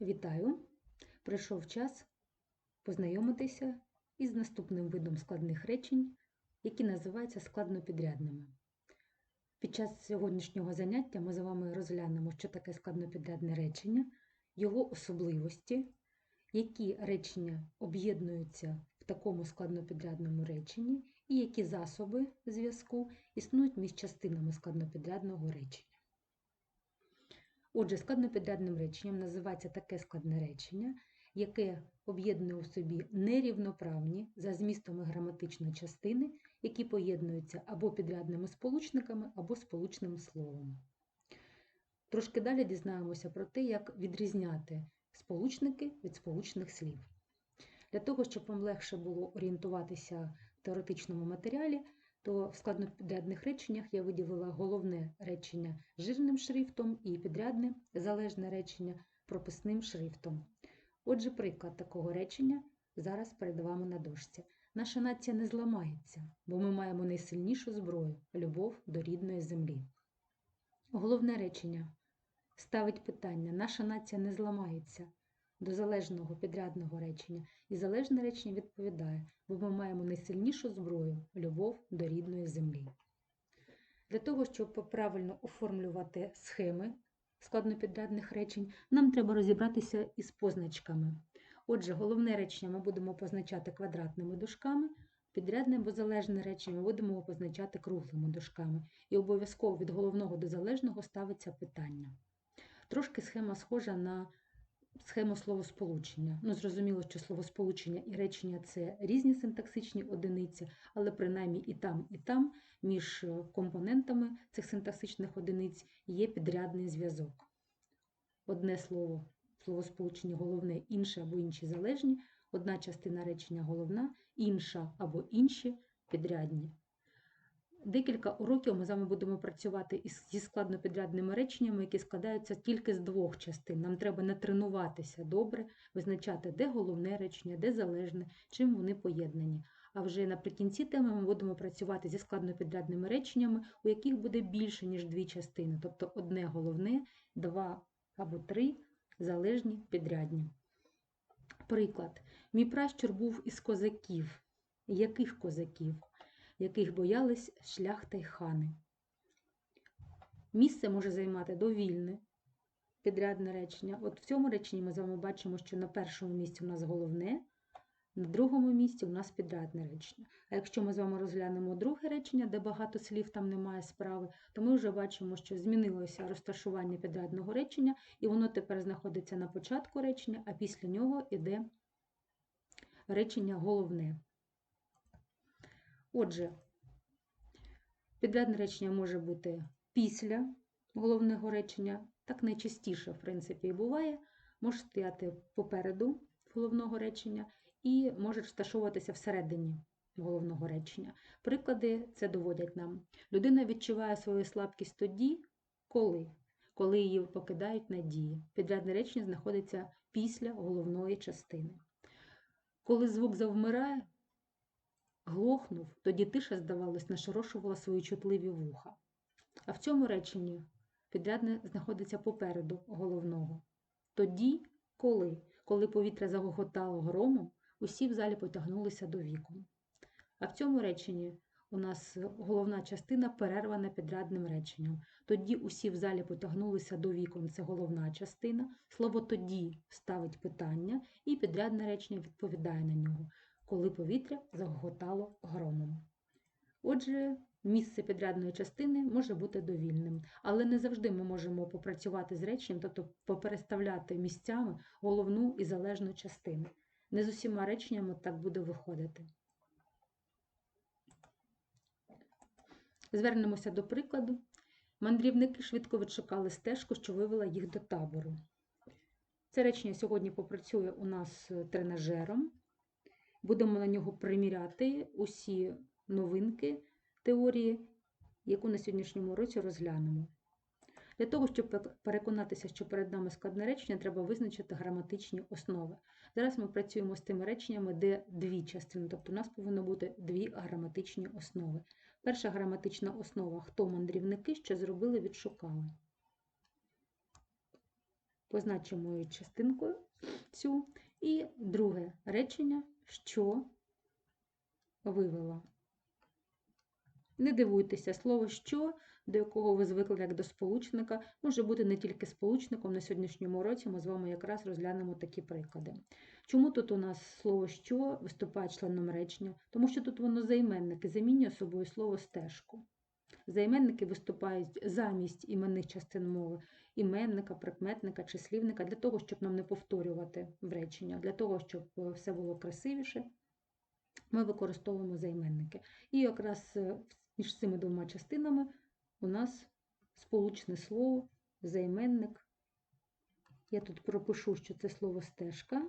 Вітаю! Прийшов час познайомитися із наступним видом складних речень, які називаються складнопідрядними. Під час сьогоднішнього заняття ми з вами розглянемо, що таке складнопідрядне речення, його особливості, які речення об'єднуються в такому складнопідрядному реченні, і які засоби зв'язку існують між частинами складнопідрядного речення. Отже, складнопідрядним реченням називається таке складне речення, яке об'єднує у собі нерівноправні за змістом граматичної частини, які поєднуються або підрядними сполучниками, або сполучним словом. Трошки далі дізнаємося про те, як відрізняти сполучники від сполучних слів. Для того, щоб вам легше було орієнтуватися в теоретичному матеріалі, то в складнопідрядних реченнях я виділила головне речення жирним шрифтом і підрядне залежне речення прописним шрифтом. Отже, приклад такого речення зараз перед вами на дошці. Наша нація не зламається, бо ми маємо найсильнішу зброю любов до рідної землі. Головне речення ставить питання: наша нація не зламається до залежного підрядного речення, і залежне речення відповідає, бо ми маємо найсильнішу зброю любов до рідної землі. Для того, щоб правильно оформлювати схеми складнопідрядних речень, нам треба розібратися із позначками. Отже, головне речення ми будемо позначати квадратними дужками, підрядне або залежне речення ми будемо позначати круглими дужками. І обов'язково від головного до залежного ставиться питання. Трошки схема схожа на схему словосполучення. Ну, зрозуміло, що словосполучення і речення це різні синтаксичні одиниці, але принаймні і там, і там між компонентами цих синтаксичних одиниць є підрядний зв'язок. Одне слово, словосполучення головне, інше або інші залежні, одна частина речення головна, інша або інші підрядні. Декілька уроків ми з вами будемо працювати зі складнопідрядними реченнями, які складаються тільки з двох частин. Нам треба натренуватися добре, визначати, де головне речення, де залежне, чим вони поєднані. А вже наприкінці теми ми будемо працювати зі складнопідрядними реченнями, у яких буде більше, ніж дві частини, тобто одне головне, два або три залежні підрядні. Приклад. Мій пращур був із козаків. Яких козаків? Яких боялись шляхта й хани. Місце може займати довільне підрядне речення. От в цьому реченні ми з вами бачимо, що на першому місці у нас головне, на другому місці у нас підрядне речення. А якщо ми з вами розглянемо друге речення, де багато слів там немає справи, то ми вже бачимо, що змінилося розташування підрядного речення, і воно тепер знаходиться на початку речення, а після нього йде речення головне. Отже, підрядне речення може бути після головного речення, так найчастіше, в принципі, і буває, може стояти попереду головного речення і може розташовуватися всередині головного речення. Приклади це доводять нам. Людина відчуває свою слабкість тоді, коли коли її покидають надії. Підрядне речення знаходиться після головної частини. Коли звук завмирає, глохнув, тоді тиша, здавалось, нашорошувала свої чутливі вуха. А в цьому реченні підрядне знаходиться попереду головного. Тоді, коли, коли повітря загоготало громом, усі в залі потягнулися до вікон. А в цьому реченні у нас головна частина перервана підрядним реченням. Тоді усі в залі потягнулися до вікон, це головна частина. Слово тоді ставить питання, і підрядне речення відповідає на нього коли повітря загоготало громом. Отже, місце підрядної частини може бути довільним, але не завжди ми можемо попрацювати з реченням, тобто попереставляти місцями головну і залежну частину. Не з усіма реченнями так буде виходити. Звернемося до прикладу. Мандрівники швидко відшукали стежку, що вивела їх до табору. Це речення сьогодні попрацює у нас тренажером. Будемо на нього приміряти усі новинки теорії, яку на сьогоднішньому році розглянемо. Для того, щоб переконатися, що перед нами складне речення, треба визначити граматичні основи. Зараз ми працюємо з тими реченнями, де дві частини, тобто у нас повинно бути дві граматичні основи. Перша граматична основа хто мандрівники, що зробили, відшукали. позначимо її частинкою цю. І друге речення, що вивела. Не дивуйтеся, слово що, до якого ви звикли як до сполучника, може бути не тільки сполучником. На сьогоднішньому році ми з вами якраз розглянемо такі приклади. Чому тут у нас слово що виступає членом речення? Тому що тут воно займенники, замінює собою слово стежку. Займенники виступають замість іменних частин мови, іменника, прикметника, числівника, для того, щоб нам не повторювати в речення, для того, щоб е, все було красивіше, ми використовуємо займенники. І якраз е, між цими двома частинами у нас сполучне слово, займенник. Я тут пропишу, що це слово стежка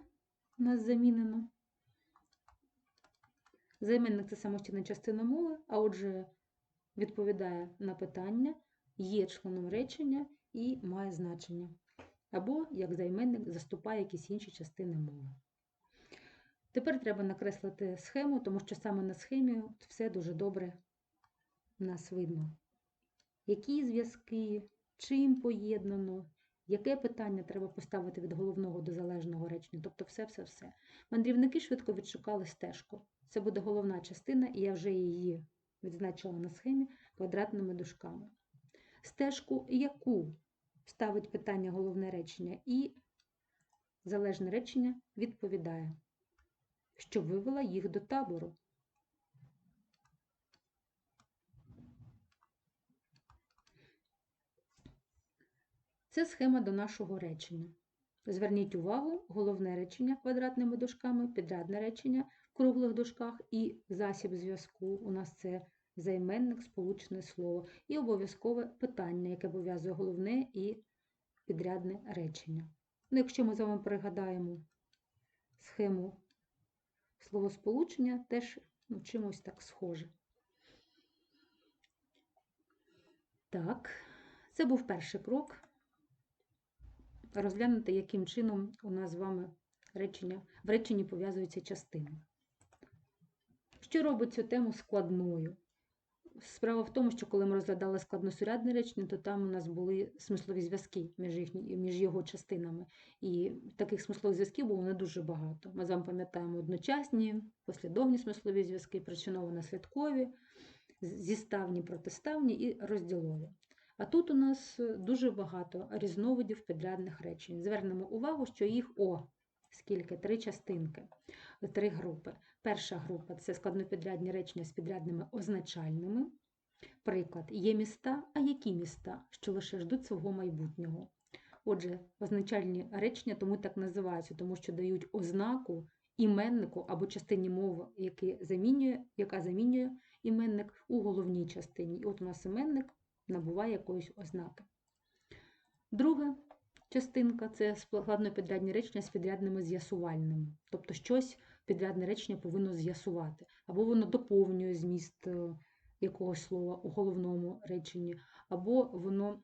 у нас замінено. Займенник це самостійна частина мови, а отже, відповідає на питання, є членом речення і має значення. Або як займенник заступає якісь інші частини мови. Тепер треба накреслити схему, тому що саме на схемі все дуже добре нас видно. Які зв'язки, чим поєднано, яке питання треба поставити від головного до залежного речення, тобто все-все-все. Мандрівники швидко відшукали стежку. Це буде головна частина, і я вже її відзначила на схемі квадратними дужками. Стежку, яку ставить питання головне речення, і залежне речення відповідає, що вивела їх до табору. Це схема до нашого речення. Зверніть увагу, головне речення квадратними дужками, підрядне речення круглих дужках і засіб зв'язку. У нас це займенник, сполучне слово, і обов'язкове питання, яке пов'язує головне і підрядне речення. Ну, Якщо ми з вами пригадаємо схему словосполучення, теж ну, чимось так схоже. Так, це був перший крок. Розглянути, яким чином у нас з вами речення, в реченні пов'язуються частини. Що робить цю тему складною? Справа в тому, що коли ми розглядали складносурядне речення, то там у нас були смислові зв'язки між, їхні, між його частинами. І таких смислових зв'язків було не дуже багато. Ми з вами пам'ятаємо одночасні, послідовні смислові зв'язки, причиново-наслідкові, зіставні, протиставні і розділові. А тут у нас дуже багато різновидів підрядних речень. Звернемо увагу, що їх о, скільки? Три частинки, три групи. Перша група це складнопідрядні речення з підрядними означальними. Приклад, є міста, а які міста, що лише ждуть свого майбутнього. Отже, означальні речення тому так називаються, тому що дають ознаку іменнику або частині мови, які замінює, яка замінює іменник у головній частині. І от у нас іменник набуває якоїсь ознаки. Друга частинка це складнопідрядні речення з підрядними з'ясувальними. Тобто щось підрядне речення повинно з'ясувати, або воно доповнює зміст е, якогось слова у головному реченні, або воно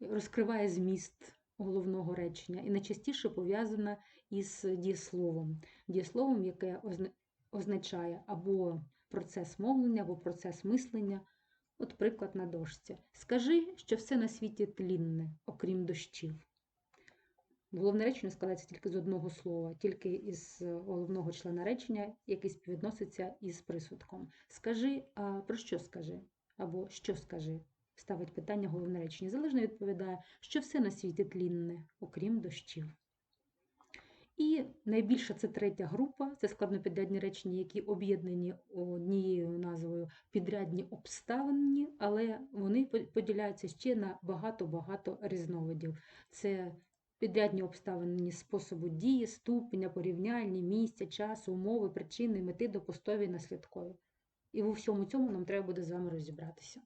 розкриває зміст головного речення і найчастіше пов'язане із дієсловом. Дієсловом, яке означає або процес мовлення, або процес мислення. От приклад на дошці. Скажи, що все на світі тлінне, окрім дощів. Головне речення складається тільки з одного слова, тільки із головного члена речення, який співвідноситься із присудком. Скажи, а про що скажи? Або що скажи? Ставить питання головне речення. Залежно відповідає, що все на світі тлінне, окрім дощів. І найбільша це третя група, це складнопідрядні речення, які об'єднані однією назвою підрядні обставини, але вони поділяються ще на багато-багато різновидів. Це підрядні обставини способу дії, ступеня, порівняльні, місця, часу, умови, причини, мети, допустові, наслідкові. І у всьому цьому нам треба буде з вами розібратися.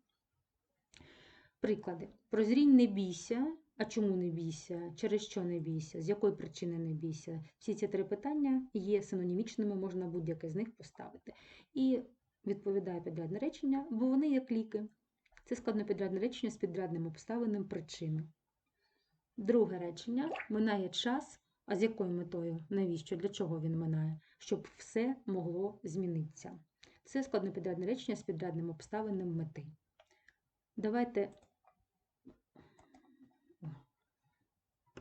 Приклади. Прозрінь не бійся. А чому не бійся? Через що не бійся? З якої причини не бійся? Всі ці три питання є синонімічними, можна будь-яке з них поставити. І відповідає підрядне речення, бо вони як ліки. Це складнопідрядне речення з підрядним обставинним причини. Друге речення минає час. А з якою метою? Навіщо? Для чого він минає? Щоб все могло змінитися. Це складнопідрядне речення з підрядним обставинним мети. Давайте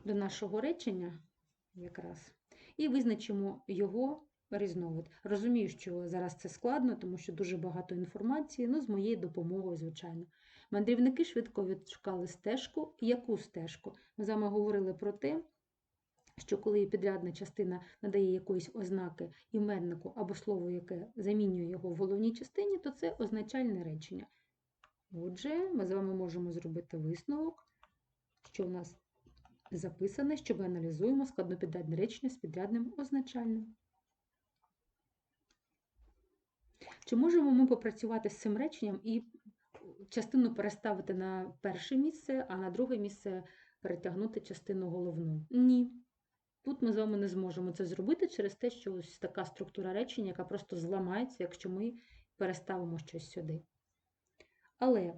до нашого речення якраз і визначимо його різновид. Розумію, що зараз це складно, тому що дуже багато інформації, ну, з моєю допомогою, звичайно. Мандрівники швидко відшукали стежку. Яку стежку? Ми з вами говорили про те, що коли підрядна частина надає якоїсь ознаки іменнику або слову, яке замінює його в головній частині, то це означальне речення. Отже, ми з вами можемо зробити висновок, що у нас записане, що ми аналізуємо складнопідрядне речення з підрядним означальним. Чи можемо ми попрацювати з цим реченням і частину переставити на перше місце, а на друге місце перетягнути частину головну? Ні. Тут ми з вами не зможемо це зробити через те, що ось така структура речення, яка просто зламається, якщо ми переставимо щось сюди. Але,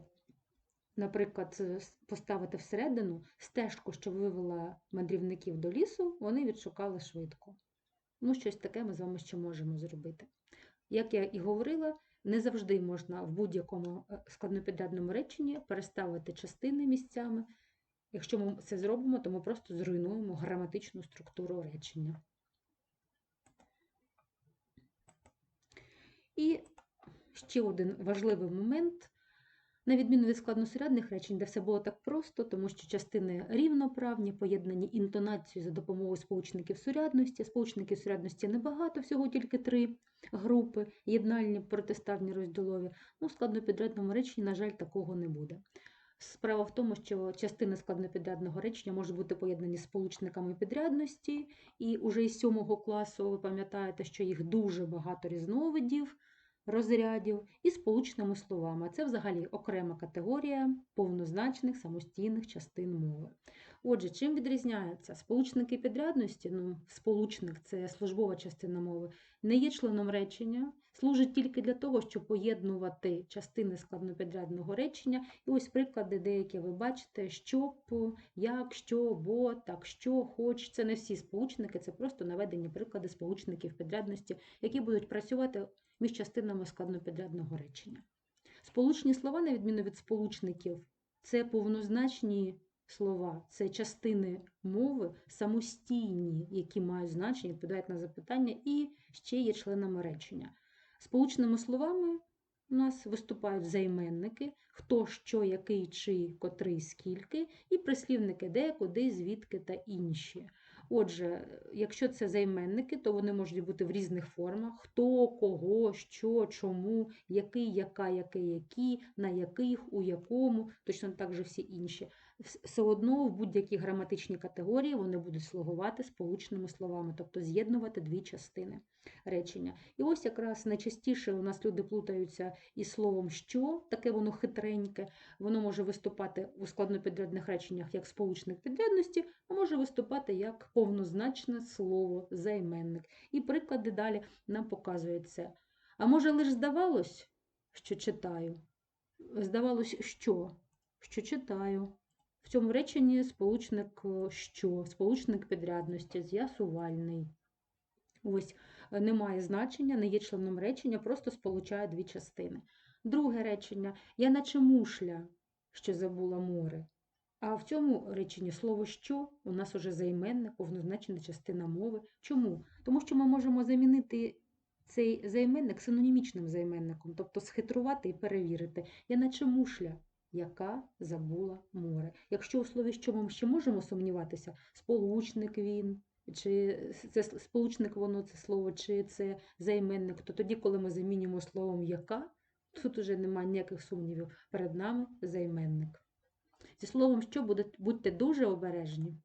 наприклад, поставити всередину стежку, що вивела мандрівників до лісу, вони відшукали швидко. Ну, щось таке ми з вами ще можемо зробити. Як я і говорила, не завжди можна в будь-якому е, складнопідрядному реченні переставити частини місцями. Якщо ми це зробимо, то ми просто зруйнуємо граматичну структуру речення. І ще один важливий момент. На відміну від складносередних речень, де все було так просто, тому що частини рівноправні, поєднані інтонацією за допомогою сполучників сурядності. Сполучників сурядності небагато, всього тільки три групи, єднальні, протиставні, розділові. Ну, в складнопідрядному реченні, на жаль, такого не буде. Справа в тому, що частини складнопідрядного речення можуть бути поєднані з сполучниками підрядності, і уже із сьомого класу ви пам'ятаєте, що їх дуже багато різновидів розрядів і сполучними словами. Це взагалі окрема категорія повнозначних самостійних частин мови. Отже, чим відрізняються сполучники підрядності, ну, сполучник це службова частина мови, не є членом речення, служить тільки для того, щоб поєднувати частини складнопідрядного речення. І ось приклади, деякі ви бачите, щоб, як, що, бо, так, що, хоч. Це не всі сполучники, це просто наведені приклади сполучників підрядності, які будуть працювати між частинами складнопідрядного речення. Сполучні слова, на відміну від сполучників, це повнозначні слова, це частини мови самостійні, які мають значення, відповідають на запитання, і ще є членами речення. Сполучними словами у нас виступають займенники, хто, що, який, чий, котрий, скільки, і прислівники де, куди, звідки та інші. Отже, якщо це займенники, то вони можуть бути в різних формах: хто, кого, що, чому, який, яка, яке, які, на яких, у якому, точно так же всі інші все одно в будь-якій граматичній категорії вони будуть слугувати сполучними словами, тобто з'єднувати дві частини речення. І ось якраз найчастіше у нас люди плутаються із словом що, таке воно хитреньке, воно може виступати у складнопідрядних реченнях як сполучник підрядності, а може виступати як повнозначне слово, займенник. І приклади далі нам показують це. А може, лише здавалось, що читаю? Здавалось, що? Що читаю. В цьому реченні сполучник е, що? Сполучник підрядності, з'ясувальний. Ось е, немає значення, не є членом речення, просто сполучає дві частини. Друге речення я наче мушля, що забула море. А в цьому реченні слово що у нас уже займенне, повнозначена частина мови. Чому? Тому що ми можемо замінити цей займенник синонімічним займенником, тобто схитрувати і перевірити. Я наче мушля яка забула море. Якщо у слові що ми ще можемо сумніватися, сполучник він, чи це сполучник воно це слово, чи це займенник, то тоді, коли ми замінюємо словом яка, тут уже немає ніяких сумнівів. Перед нами займенник. Зі словом, що буде, будьте дуже обережні.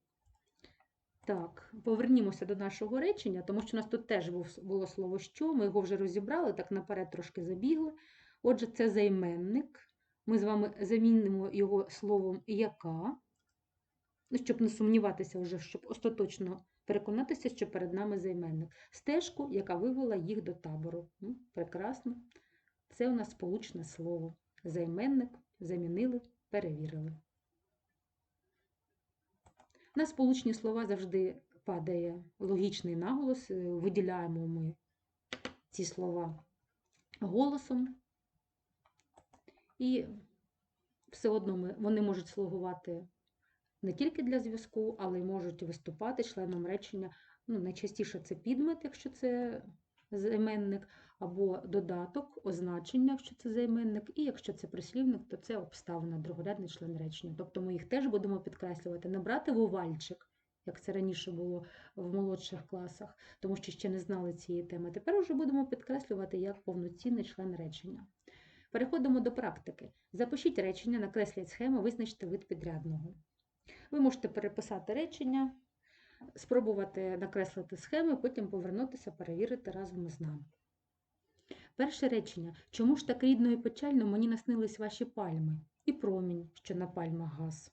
Так, повернімося до нашого речення, тому що у нас тут теж було слово що, ми його вже розібрали, так наперед трошки забігли. Отже, це займенник. Ми з вами замінимо його словом яка, ну, щоб не сумніватися вже, щоб остаточно переконатися, що перед нами займенник. Стежку, яка вивела їх до табору. Ну, Прекрасно. Це у нас сполучне слово. Займенник замінили, перевірили. На сполучні слова завжди падає логічний наголос, е, виділяємо ми ці слова голосом. І все одно вони можуть слугувати не тільки для зв'язку, але й можуть виступати членом речення. Ну, найчастіше це підмет, якщо це займенник, або додаток, означення, якщо це займенник, і якщо це прислівник, то це обставина, другорядний член речення. Тобто ми їх теж будемо підкреслювати, не брати в овальчик, як це раніше було в молодших класах, тому що ще не знали цієї теми. Тепер вже будемо підкреслювати як повноцінний член речення. Переходимо до практики. Запишіть речення, накресліть схему, визначте вид підрядного. Ви можете переписати речення, спробувати накреслити схеми, потім повернутися, перевірити разом з нами. Перше речення. Чому ж так рідно і печально мені наснились ваші пальми і промінь, що на пальмах газ?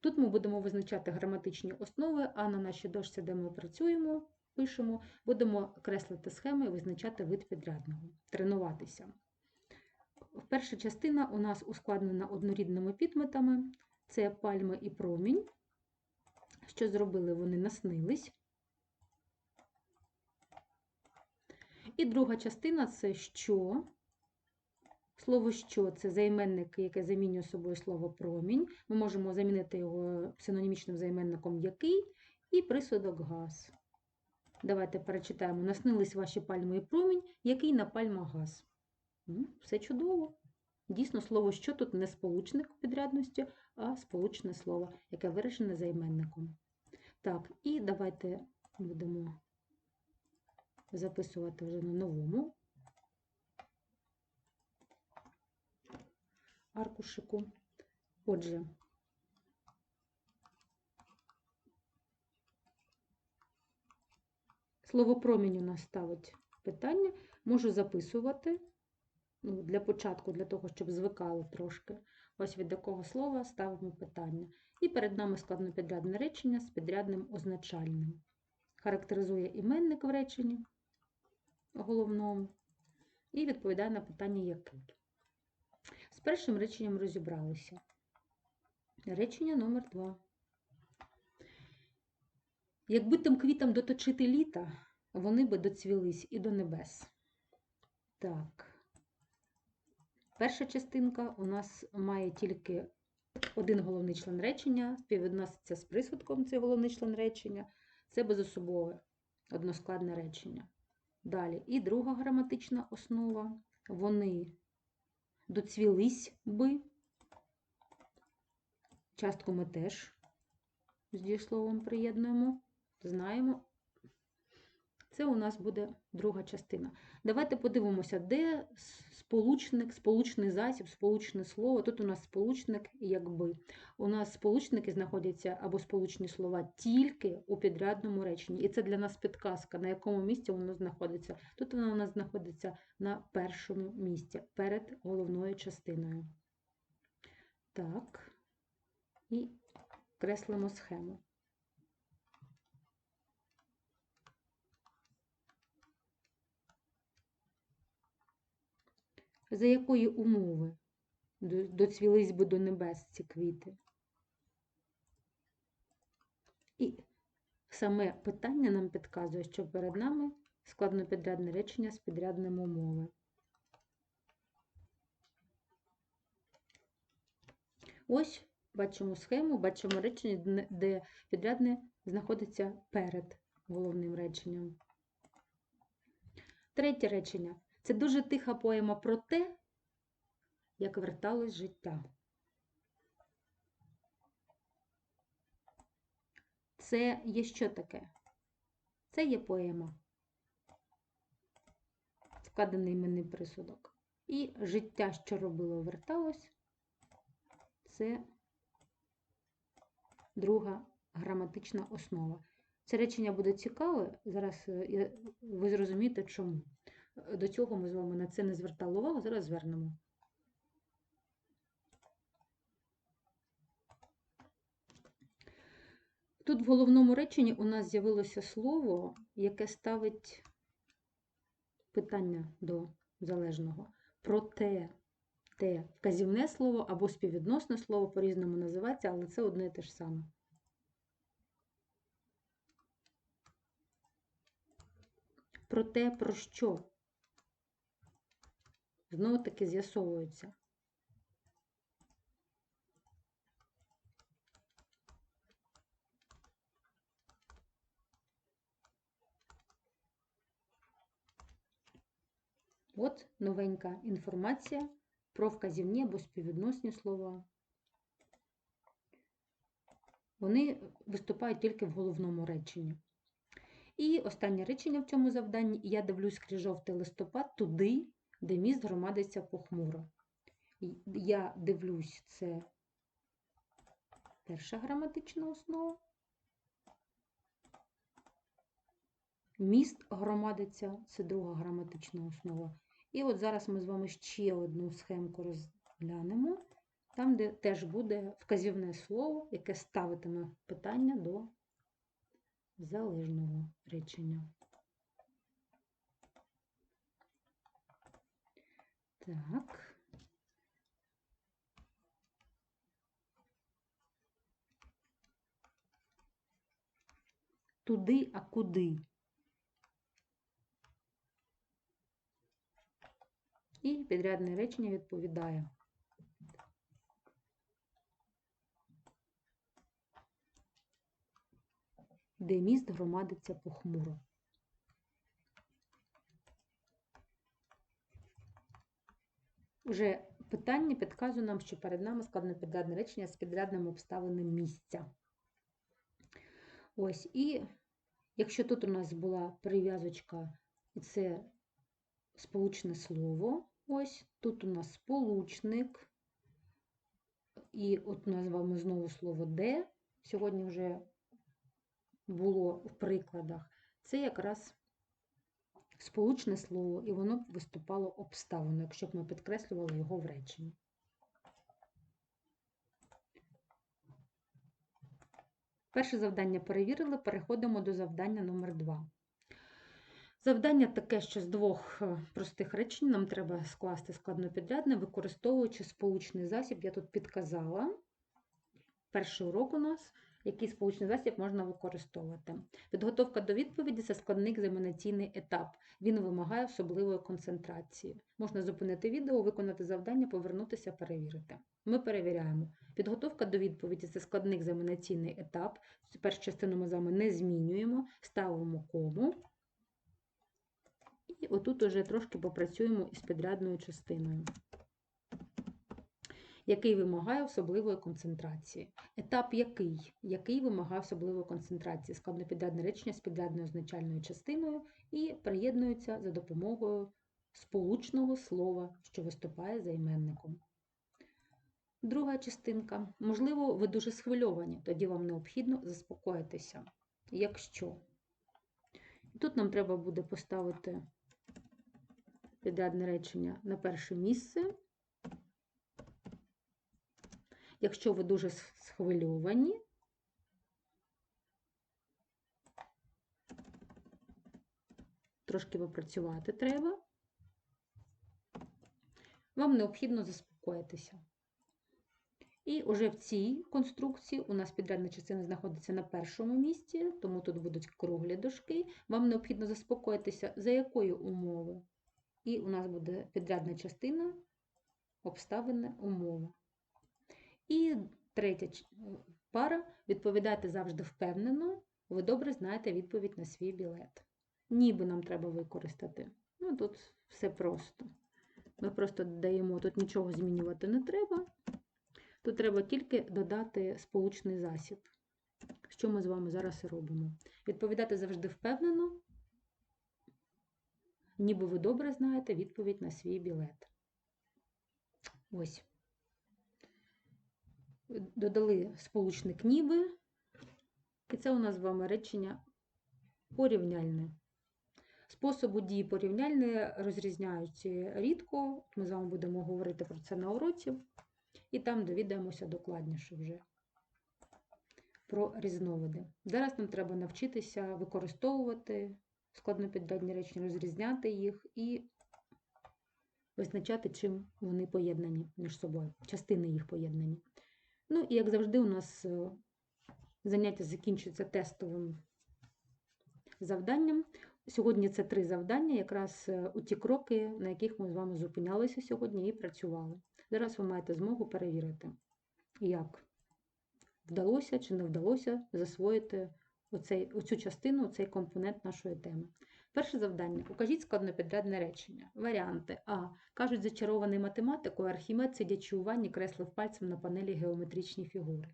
Тут ми будемо визначати граматичні основи, а на нашій дошці, де ми працюємо, пишемо, будемо креслити схеми і визначати вид підрядного, тренуватися. Перша частина у нас ускладнена однорідними підметами. Це пальми і промінь. Що зробили? Вони наснились. І друга частина це що. Слово що це займенник, яке замінює собою слово промінь. Ми можемо замінити його синонімічним займенником який і присудок газ. Давайте перечитаємо. Наснились ваші пальми і промінь, який на пальмах газ. Все чудово. Дійсно, слово що тут не сполучник підрядності, а сполучне слово, яке виражене займенником. Так, і давайте будемо записувати вже на новому аркушику. Отже, слово промінь у нас ставить питання. Можу записувати ну, для початку, для того, щоб звикали трошки. Ось від якого слова ставимо питання. І перед нами складнопідрядне речення з підрядним означальним. Характеризує іменник в реченні головному і відповідає на питання який. З першим реченням розібралися. Речення номер 2. Якби тим квітам доточити літа, вони би доцвілись і до небес. Так. Перша частинка у нас має тільки один головний член речення, співвідноситься з присудком цей головний член речення. Це безособове односкладне речення. Далі. І друга граматична основа. Вони доцвілись би. Частку ми теж з дієсловом приєднуємо, знаємо. Це у нас буде друга частина. Давайте подивимося, де сполучник, сполучний засіб, сполучне слово. Тут у нас сполучник якби. У нас сполучники знаходяться або сполучні слова тільки у підрядному реченні. І це для нас підказка, на якому місці воно знаходиться. Тут воно у нас знаходиться на першому місці, перед головною частиною. Так, і креслимо схему. За якої умови доцвілись би до небес ці квіти? І саме питання нам підказує, що перед нами складнопідрядне речення з підрядним умови. Ось бачимо схему, бачимо речення, де підрядне знаходиться перед головним реченням. Третє речення. Це дуже тиха поема про те, як верталось життя. Це є що таке? Це є поема, складений іменний присудок. І життя, що робило, верталось, це друга граматична основа. Це речення буде цікаве, зараз е, ви зрозумієте чому. До цього ми з вами на це не звертали увагу, зараз звернемо. Тут в головному реченні у нас з'явилося слово, яке ставить питання до залежного. Проте те вказівне слово або співвідносне слово по-різному називається, але це одне і те ж саме. Про те, про що Знову таки з'ясовується. От новенька інформація про вказівні або співвідносні слова. Вони виступають тільки в головному реченні. І останнє речення в цьому завданні, я дивлюсь крізь жовтий листопад туди, де міст громадиться похмуро. Я дивлюсь, це перша граматична основа. Міст громадиться це друга граматична основа. І от зараз ми з вами ще одну схемку розглянемо, там, де теж буде вказівне слово, яке ставитиме питання до залежного речення. Так. Туди, а куди? І підрядне речення відповідає. Де міст громадиться похмуро. Вже питання підказує нам, що перед нами складне підрядне речення з підрядним обставинами місця. Ось, і якщо тут у нас була прив'язочка, і це сполучне слово, ось, тут у нас сполучник, і от вами знову слово де, сьогодні вже було в прикладах, це якраз сполучне слово, і воно б виступало обставиною, якщо б ми підкреслювали його в реченні. Перше завдання перевірили, переходимо до завдання номер 2. Завдання таке, що з двох е, простих речень нам треба скласти складнопідрядне, використовуючи сполучний засіб, я тут підказала. Перший урок у нас, який сполучний засіб можна використовувати. Підготовка до відповіді це складний екзаменаційний етап. Він вимагає особливої концентрації. Можна зупинити відео, виконати завдання, повернутися, перевірити. Ми перевіряємо. Підготовка до відповіді це складний екзаменаційний етап. Першу частину ми з вами не змінюємо, ставимо кому. І отут уже трошки попрацюємо із підрядною частиною, який вимагає особливої концентрації. Етап який? Який вимагає особливої концентрації? Складнопідрядне речення з підрядною означальною частиною і приєднується за допомогою сполучного слова, що виступає за іменником. Друга частинка. Можливо, ви дуже схвильовані, тоді вам необхідно заспокоїтися. Якщо. Тут нам треба буде поставити підрядне речення на перше місце. Якщо ви дуже схвильовані, трошки попрацювати треба, вам необхідно заспокоїтися. І вже в цій конструкції у нас підрядна частина знаходиться на першому місці, тому тут будуть круглі дошки. Вам необхідно заспокоїтися, за якої умови. І у нас буде підрядна частина, обставина умова. І третя пара відповідайте завжди впевнено, ви добре знаєте відповідь на свій білет. Ніби нам треба використати. Ну, тут все просто. Ми просто додаємо, тут нічого змінювати не треба. Тут треба тільки додати сполучний засіб, що ми з вами зараз і робимо. Відповідати завжди впевнено, ніби ви добре знаєте відповідь на свій білет. Ось. Додали сполучник ніби, і це у нас з вами речення порівняльне. Способи дії порівняльне розрізняються рідко. Ми з вами будемо говорити про це на уроці, і там довідаємося докладніше вже про різновиди. Зараз нам треба навчитися використовувати складнопідрядні речення, розрізняти їх і визначати, чим вони поєднані між собою, частини їх поєднані. Ну і, як завжди, у нас е, заняття закінчується тестовим завданням. Сьогодні це три завдання, якраз е, у ті кроки, на яких ми з вами зупинялися сьогодні і працювали. Зараз ви маєте змогу перевірити, як вдалося чи не вдалося засвоїти оцей, оцю частину, цей компонент нашої теми. Перше завдання. Укажіть складнопідрядне речення. Варіанти. А. Кажуть, зачарований математикою Архімед, сидячи у ванні, креслив пальцем на панелі геометричні фігури.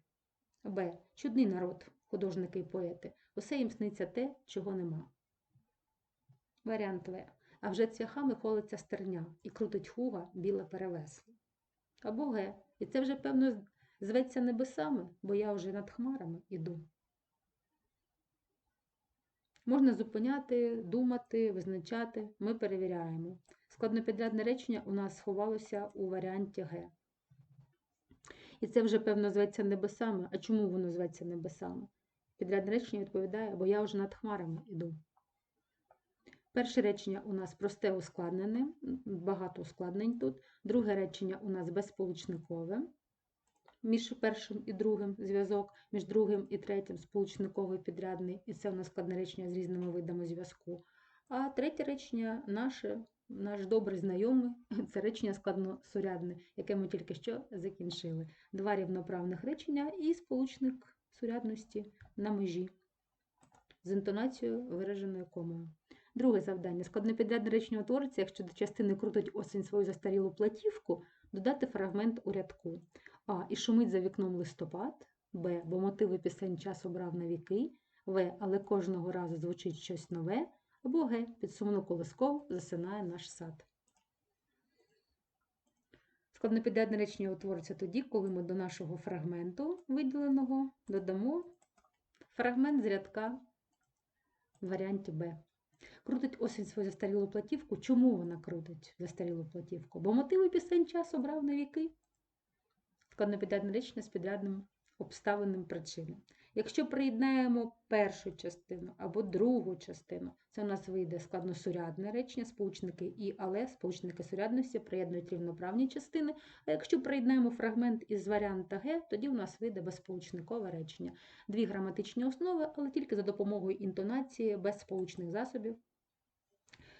Б. Чудний народ, художники і поети. Усе їм сниться те, чого нема. Варіант В. А вже цвяхами холиться стерня і крутить хуга біле перевесло. Або Г. І це вже, певно, зветься небесами, бо я вже над хмарами іду. Можна зупиняти, думати, визначати. Ми перевіряємо. Складнопідрядне речення у нас сховалося у варіанті Г. І це вже, певно, зветься небесами. А чому воно зветься небесами? Підрядне речення відповідає, бо я вже над хмарами іду. Перше речення у нас просте ускладнене, багато ускладнень тут. Друге речення у нас безсполучникове. Між першим і другим зв'язок, між другим і третім сполучниковий підрядний, і це у нас складне речення з різними видами зв'язку. А третє речення наше, наш добрий знайомий, це речення складносурядне, яке ми тільки що закінчили. Два рівноправних речення і сполучник сурядності на межі з інтонацією вираженою комою. Друге завдання. Складнопідрядне речення утвориться, якщо до частини крутить осінь свою застарілу платівку, додати фрагмент у рядку. А. І шумить за вікном листопад. Б. Бо мотиви пісень час обрав на віки. В. Але кожного разу звучить щось нове. Або Г. Під сумну колисков засинає наш сад. Складнопідрядне речення утвориться тоді, коли ми до нашого фрагменту виділеного додамо фрагмент з рядка в варіанті Б. Крутить осінь свою застарілу платівку. Чому вона крутить застарілу платівку? Бо мотиви пісень час обрав на віки. Речення з підрядним обставинним причинам. Якщо приєднаємо першу частину або другу частину, це у нас вийде складносурядне речення, сполучники і але, сполучники сурядності приєднують рівноправні частини. А якщо приєднаємо фрагмент із варіанта Г, тоді у нас вийде безсполучникове речення. Дві граматичні основи, але тільки за допомогою інтонації без сполучних засобів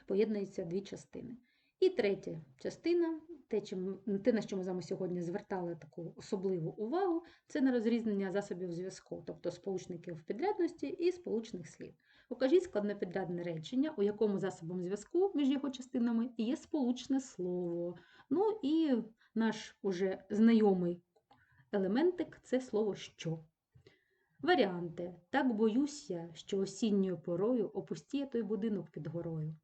поєднуються дві частини. І третя частина, те, чим, те, на що ми з вами сьогодні звертали таку особливу увагу, це на розрізнення засобів зв'язку, тобто сполучників підрядності і сполучних слів. Покажіть складнопідрядне речення, у якому засобом зв'язку між його частинами є сполучне слово. Ну і наш уже знайомий елементик це слово що. Варіанти. Так боюся, що осінньою порою опустіє той будинок під горою.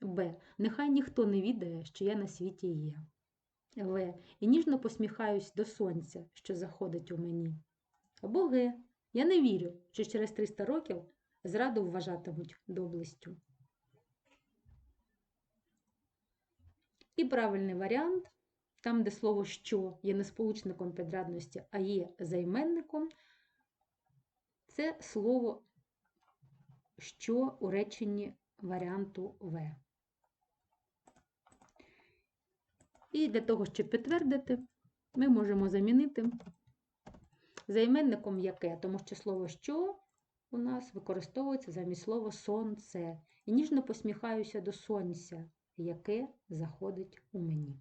Б. Нехай ніхто не відає, що я на світі є. В. І ніжно посміхаюсь до сонця, що заходить у мені. Або Г. Я не вірю, що через 300 років зраду вважатимуть доблестю. І правильний варіант, там, де слово що є не сполучником підрядності, а є займенником, це слово що у реченні варіанту В. І для того, щоб підтвердити, ми можемо замінити займенником яке, тому що слово що у нас використовується замість слова сонце. І ніжно посміхаюся до сонця, яке заходить у мені.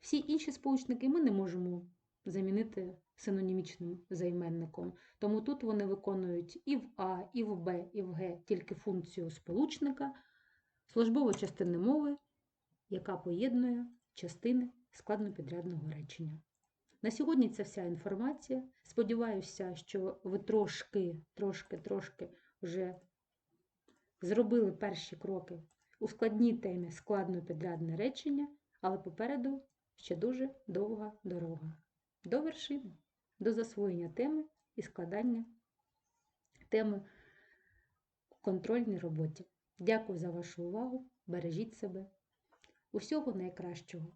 Всі інші сполучники ми не можемо замінити синонімічним займенником. Тому тут вони виконують і в А, і в Б, і в Г тільки функцію сполучника, службової частини мови, яка поєднує частини складнопідрядного речення. На сьогодні це вся інформація. Сподіваюся, що ви трошки, трошки, трошки вже зробили перші кроки у складній темі складнопідрядне речення, але попереду ще дуже довга дорога. До вершини, до засвоєння теми і складання теми в контрольній роботі. Дякую за вашу увагу. Бережіть себе. Усього найкращого!